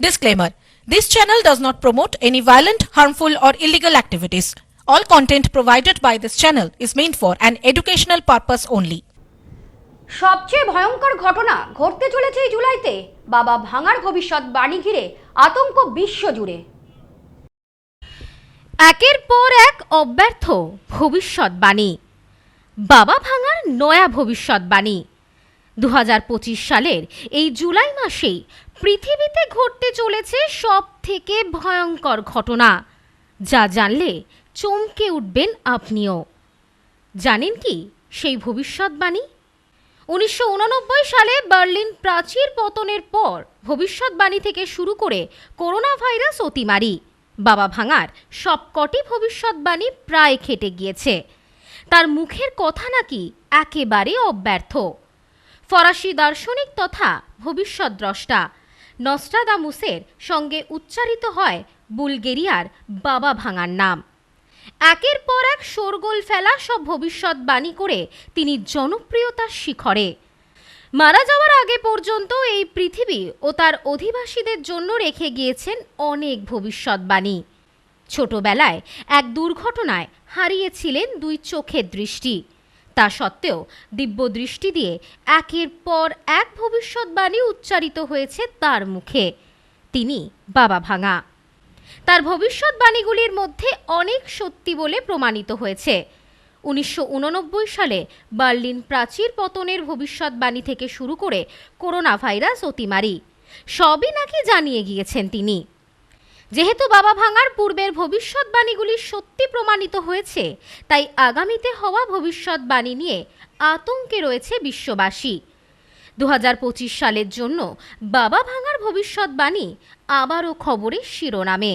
Disclaimer This channel does not promote any violent, harmful, or illegal activities. All content provided by this channel is meant for an educational purpose only. সবচেয়ে ভয়ঙ্কর ঘটনা ঘটতে চলেছে এই জুলাইতে বাবা ভাঙার ভবিষ্যৎ বাণী ঘিরে আতঙ্ক বিশ্বজুড়ে একের পর এক অব্যর্থ ভবিষ্যৎবাণী বাবা ভাঙার নয়া ভবিষ্যৎবাণী দু সালের এই জুলাই মাসেই পৃথিবীতে ঘটতে চলেছে সব থেকে ভয়ঙ্কর ঘটনা। যা জানলে চমকে উঠবেন আপনিও। জানেন কি সেই ভবিষ্যৎবাণী? উনিশশো উননব্বই সালে বার্লিন প্রাচীর পতনের পর ভবিষ্যৎবাণী থেকে শুরু করে করোনা ভাইরাস অতিমারি, বাবা ভাঙার সবকটি ভবিষ্যৎবাণী প্রায় খেটে গিয়েছে। তার মুখের কথা নাকি একেবারে অব্যর্থ। ফরাসি দার্শনিক তথা ভবিষ্যৎদ্রষ্টা নস্ট্রাদামুসের সঙ্গে উচ্চারিত হয় বুলগেরিয়ার বাবা ভাঙার নাম। একের পর এক শোরগোল ফেলা সব ভবিষ্যৎবাণী করে তিনি জনপ্রিয়তার শিখরে। মারা যাওয়ার আগে পর্যন্ত এই পৃথিবী ও তার অধিবাসীদের জন্য রেখে গিয়েছেন অনেক ভবিষ্যৎবাণী। ছোটবেলায় এক দুর্ঘটনায় হারিয়েছিলেন দুই চোখের দৃষ্টি। তা সত্ত্বেও দিব্য দৃষ্টি দিয়ে একের পর এক ভবিষ্যৎবাণী উচ্চারিত হয়েছে তার মুখে। তিনি বাবা ভাঙা। তার ভবিষ্যৎবাণীগুলির মধ্যে অনেক সত্যি বলে প্রমাণিত হয়েছে। উনিশশো উননব্বই সালে বার্লিন প্রাচীর পতনের ভবিষ্যৎবাণী থেকে শুরু করে করোনা ভাইরাস অতিমারি, সবই নাকি জানিয়ে গিয়েছেন তিনি। যেহেতু বাবা ভাঙার পূর্বের ভবিষ্যৎবাণীগুলি সত্যি প্রমাণিত হয়েছে, তাই আগামীতে হওয়া ভবিষ্যৎবাণী নিয়ে আতঙ্কে রয়েছে বিশ্ববাসী। দু হাজার পঁচিশ সালের জন্য বাবা ভাঙার ভবিষ্যৎবাণী আবারও খবরের শিরোনামে।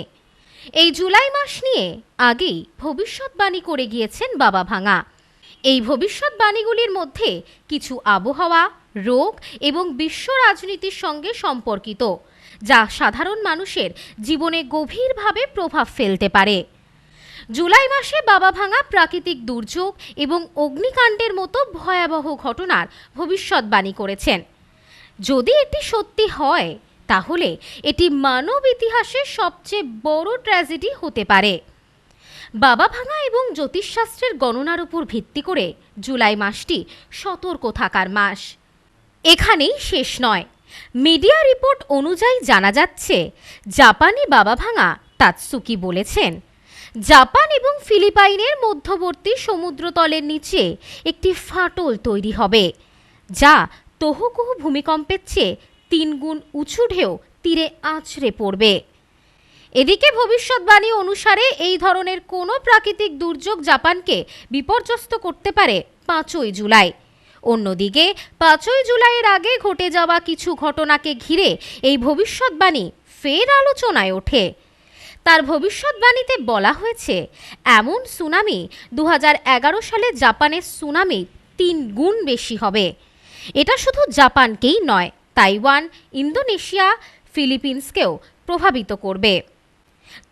এই জুলাই মাস নিয়ে আগেই ভবিষ্যৎবাণী করে গিয়েছেন বাবা ভাঙা। এই ভবিষ্যৎবাণীগুলির মধ্যে কিছু আবহাওয়া, রোগ এবং বিশ্ব রাজনীতির সঙ্গে সম্পর্কিত। যা সাধারণ মানুষের জীবনে গভীরভাবে প্রভাব ফেলতে পারে। জুলাই মাসে বাবা ভাঙা প্রাকৃতিক দুর্যোগ এবং অগ্নিকাণ্ডের মতো ভয়াবহ ঘটনার ভবিষ্যৎবাণী করেছেন। যদি এটি সত্যি হয়, তাহলে এটি মানব ইতিহাসের সবচেয়ে বড় ট্র্যাজেডি হতে পারে। বাবা ভাঙা এবং জ্যোতিষশাস্ত্রের গণনার উপর ভিত্তি করে জুলাই মাসটি সতর্ক থাকার মাস। এখানেই শেষ নয়। মিডিয়া রিপোর্ট অনুযায়ী জানা যাচ্ছে, জাপানি বাবা ভাঙা তাৎসুকি বলেছেন, জাপান এবং ফিলিপাইনের মধ্যবর্তী সমুদ্রতলের নিচে একটি ফাটল তৈরি হবে, যা তহুকুহু ভূমিকম্পের চেয়ে তিনগুণ উঁচু ঢেউ তীরে আছড়ে পড়বে। এদিকে ভবিষ্যৎবাণী অনুসারে এই ধরনের কোনো প্রাকৃতিক দুর্যোগ জাপানকে বিপর্যস্ত করতে পারে পাঁচই জুলাই। অন্যদিকে, পাঁচই জুলাইয়ের আগে ঘটে যাওয়া কিছু ঘটনাকে ঘিরে এই ভবিষ্যৎবাণী ফের আলোচনায় ওঠে। তার ভবিষ্যৎবাণীতে বলা হয়েছে, এমন সুনামি দু হাজার এগারো সালে জাপানের সুনামি তিন গুণ বেশি হবে। এটা শুধু জাপানকেই নয়, তাইওয়ান, ইন্দোনেশিয়া, ফিলিপিন্সকেও প্রভাবিত করবে।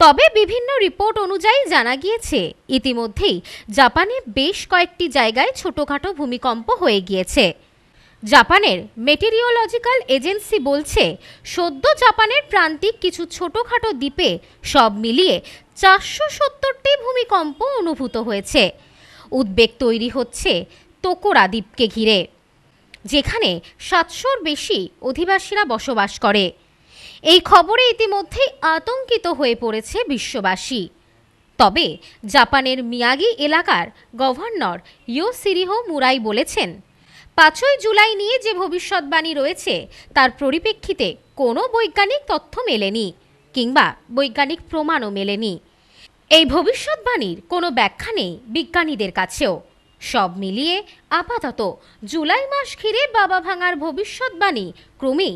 তবে বিভিন্ন রিপোর্ট অনুযায়ী জানা গিয়েছে, ইতিমধ্যেই জাপানে বেশ কয়েকটি জায়গায় ছোটখাটো ভূমিকম্প হয়ে গিয়েছে। জাপানের মেটেরিওলজিক্যাল এজেন্সি বলছে, সদ্য জাপানের প্রান্তিক কিছু ছোটখাটো দ্বীপে সব মিলিয়ে চারশো সত্তরটি ভূমিকম্প অনুভূত হয়েছে। উদ্বেগ তৈরি হচ্ছে তোকোরা দ্বীপকে ঘিরে, যেখানে সাতশোর বেশি অধিবাসীরা বসবাস করে। এই খবরে ইতিমধ্যেই আতঙ্কিত হয়ে পড়েছে বিশ্ববাসী। তবে জাপানের মিয়াগি এলাকার গভর্নর ইয়ো সিরিহো মুরাই বলেছেন, পাঁচই জুলাই নিয়ে যে ভবিষ্যৎবাণী রয়েছে, তার পরিপ্রেক্ষিতে কোনো বৈজ্ঞানিক তথ্য মেলেনি কিংবা বৈজ্ঞানিক প্রমাণও মেলেনি। এই ভবিষ্যৎবাণীর কোনো ব্যাখ্যা নেই বিজ্ঞানীদের কাছেও। সব মিলিয়ে আপাতত জুলাই মাস ঘিরে বাবা ভাঙার ভবিষ্যৎবাণী ক্রমেই